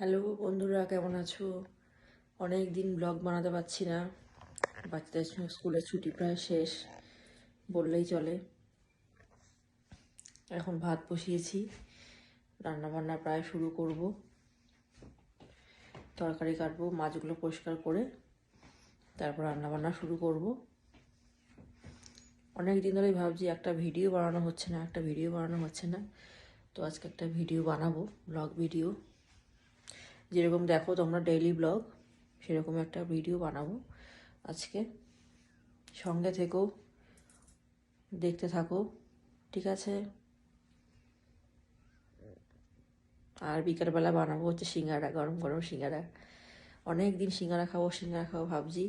Hello বন্ধুরা, কেমন আছো? অনেক দিন ব্লগ বানাতে পারছি না। বাচ্চাদের স্কুলের ছুটি প্রায় শেষ, বললেই চলে। এখন ভাত বসিয়েছি, রান্নাবান্না প্রায় শুরু করব। তরকারি কাটবো, মাছগুলো পরিষ্কার করে, তারপর রান্নাবান্না শুরু করব। অনেক দিন ধরেই ভাবছি একটা ভিডিও বানানো হচ্ছে না, একটা ভিডিও বানানো হচ্ছে না। তো আজকে একটা ভিডিও বানাবো, ব্লগ ভিডিও। যেরকম দেখো তোমরা ডেইলি ব্লগ সেরকম একটা ভিডিও বানাবো আজকে। সঙ্গে থেকেও দেখতে থাকো, ঠিক আছে? আর বিকালবেলা বানাবো হচ্ছে সিঙ্গারা, গরম গরম সিঙ্গারা। অনেক দিন সিঙ্গারা খাব সিঙ্গারা খাব ভাবছি।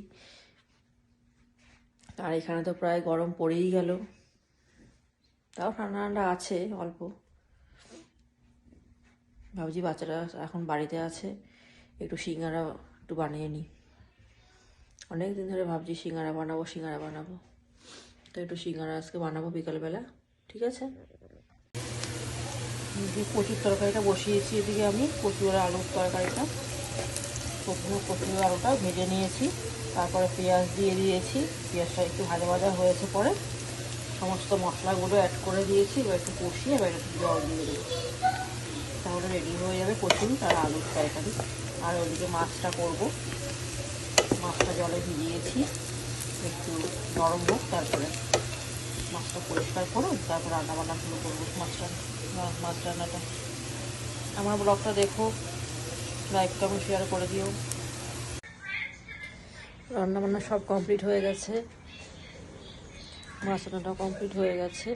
আর এখানে তো প্রায় গরম পড়েই গেল। তাও ঠান্ডা ঠান্ডা আছে, অল্প। ভাবছি বাচ্চারা এখন বাড়িতে আছে, একটু সিঙ্গারা একটু বানিয়ে নিই। অনেক দিন ধরে ভাবছি সিঙ্গারা বানাবো সিঙ্গারা বানাবো। তো একটু সিঙ্গারা আজকে বানাবো বিকালবেলা, ঠিক আছে? কচুর তরকারিটা বসিয়েছি এদিকে আমি কচুর আলুর তরকারিটা। প্রথমে কচুর আলুটা ভেজে নিয়েছি, তারপরে পেঁয়াজ দিয়ে দিয়েছি। পেঁয়াজটা একটু ভাজা ভাজা হয়েছে পরে, সমস্ত মশলাগুলো অ্যাড করে দিয়েছি, এবার একটু কষিয়ে এবার একটু জল দিয়ে দেবো তাহলে রেডি হয়ে যাবে কচুরি আর আলুর তরকারি। আর ওদিকে মাছটা করব। মাছটা জলে ভিজিয়েছি, একটু নরম হোক, তারপরে মাছটা পরিষ্কার করে, তারপর রান্না শুরু করব মাছটা মাছ রান্নাটা। আমার ব্লগটা দেখো লাইক কমেন্ট শেয়ার করে দিও। রান্না বান্না সব কমপ্লিট হয়ে গেছে। মাছ রান্নাটাও কমপ্লিট হয়ে গেছে।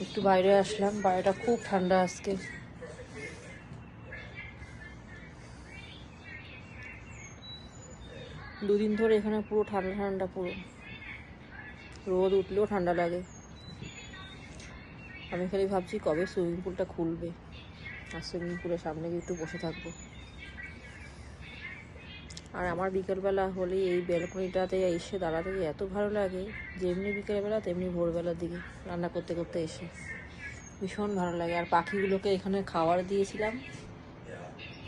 একটু বাইরে আসলাম। বাইরেটা খুব ঠান্ডা আজকে। দুদিন ধরে এখানে পুরো ঠান্ডা ঠান্ডা পুরো। রোদ উঠলেও ঠান্ডা লাগে। আমি খালি ভাবছি কবে সুইমিং পুলটা খুলবে। আর সুইমিং পুলের সামনে গিয়ে একটু বসে থাকব। আর আমার বিকেলবেলা হলে এই ব্যালকনিটাতে এসে দাঁড়াতে এত ভালো লাগে, যেমনি বিকেলবেলা তেমনি ভোরবেলার দিকে রান্না করতে করতে এসে। ভীষণ ভালো লাগে। আর পাখিগুলোকে এখানে খাবার দিয়েছিলাম।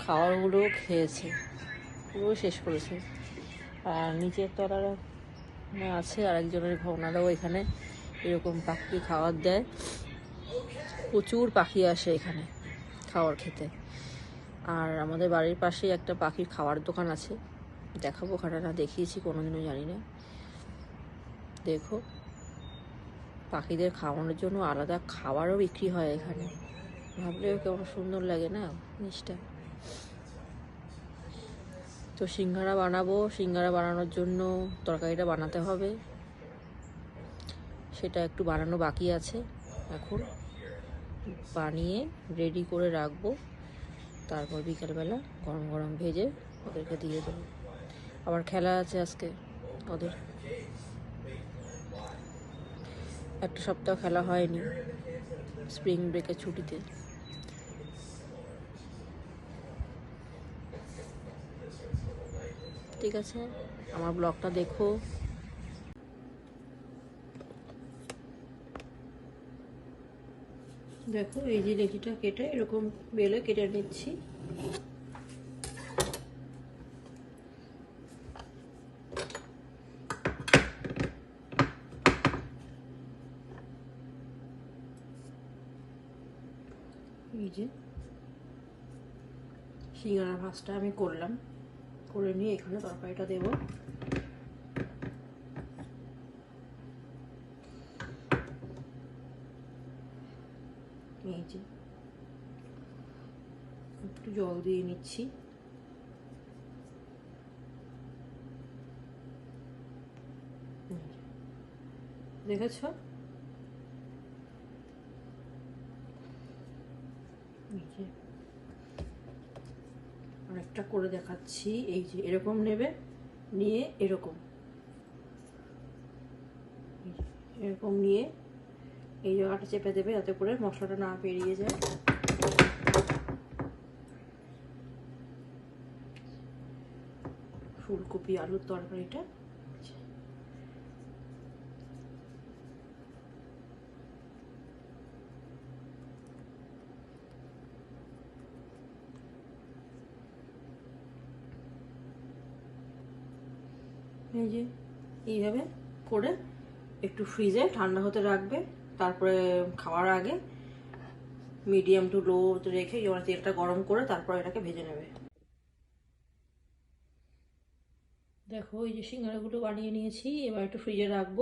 খাবারগুলোও খেয়েছে। পুরো শেষ করেছে। আর নিচের তলার আছে আর একজনের ওনারাও এখানে এরকম পাখি খাবার দেয়। প্রচুর পাখি আসে এখানে খাবার খেতে। আর আমাদের বাড়ির পাশেই একটা পাখির খাওয়ার দোকান আছে। দেখাবো ওখানে, না দেখিয়েছি, কোনোদিনও জানি না। দেখো, পাখিদের খাওয়ানোর জন্য আলাদা খাবারও বিক্রি হয় এখানে। ভাবলেও কেমন সুন্দর লাগে না জিনিসটা? তো সিঙ্গারা বানাবো, সিঙ্গারা বানানোর জন্য তরকারিটা বানাতে হবে। সেটা একটু বানানো বাকি আছে এখন। বানিয়ে রেডি করে রাখব। তারপর বিকালবেলা গরম গরম ভেজে ওদেরকে দিয়ে দেবো। আবার খেলা আছে আজকে ওদের। একটা সপ্তাহ খেলা হয়নি স্প্রিং ব্রেকের ছুটিতে। ঠিক আছে, আমার ব্লগটা দেখো। দেখো, এই যে লেচিটা কেটে এরকম বেলে কেটে নিচ্ছি। এই যে সিঙ্গারা ভাজটা আমি করলাম। করে নিয়ে এখানে তরকারিটা দেবো। এই যে একটু জল দিয়ে নিচ্ছি। দেখেছ? আরেকটা করে দেখাচ্ছি। এই যে এরকম নেবে, নিয়ে এরকম। এরকম নিয়ে এই জায়গাটা চেপে দেবে যাতে করে মশলাটা না বেরিয়ে যায়। ফুলকপি, আলুর তরকারিটা। এই যে, এইভাবে করে একটু ফ্রিজে ঠান্ডা হতে রাখবে। তারপরে খাওয়ার আগে মিডিয়াম টু লো রেখে এবার তেলটা গরম করে তারপর এটাকে ভেজে নেবে। দেখো এই যে সিঙ্গারাগুলো বানিয়ে নিয়েছি এবার একটু ফ্রিজে রাখব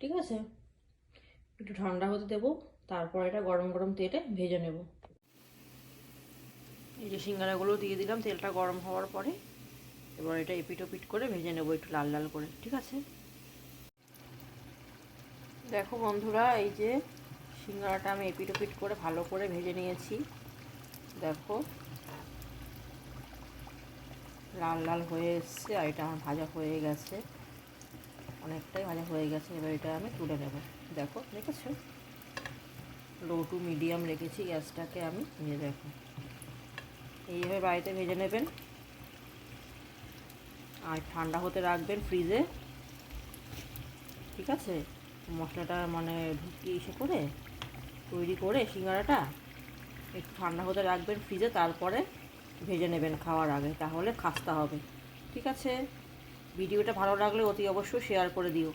ঠিক আছে? একটু ঠান্ডা হতে দেবো তারপর এটা গরম গরম তেলে ভেজে নেব। এই যে সিঙ্গারাগুলো দিয়ে দিলাম তেলটা গরম হওয়ার পরে এবার এটা এপিট ওপিট করে ভেজে নেব একটু লাল লাল করে ঠিক আছে? দেখো বন্ধুরা, এই যে সিঙ্গারাটা আমি এপিট ওপিট করে ভালো করে ভেজে নিয়েছি। দেখো, লাল লাল হয়ে এসছে আর এটা আমার ভাজা হয়ে গেছে। অনেকটাই ভাজা হয়ে গেছে, এবার এটা আমি তুলে নেব। দেখো, দেখেছ? লো টু মিডিয়াম রেখেছি গ্যাসটাকে আমি নিয়ে দেখো। এইভাবে বাড়িতে ভেজে নেবেন। আর ঠান্ডা হতে রাখবেন ফ্রিজে। ঠিক আছে? মশলাটা মানে ঢুকিয়ে এসে করে তৈরি করে সিঙ্গারাটা একটু ঠান্ডা হতে রাখবেন ফ্রিজে, তারপরে ভেজে নেবেন খাওয়ার আগে, তাহলে খাস্তা হবে। ঠিক আছে? ভিডিওটা ভালো লাগলে অতি অবশ্যই শেয়ার করে দিও।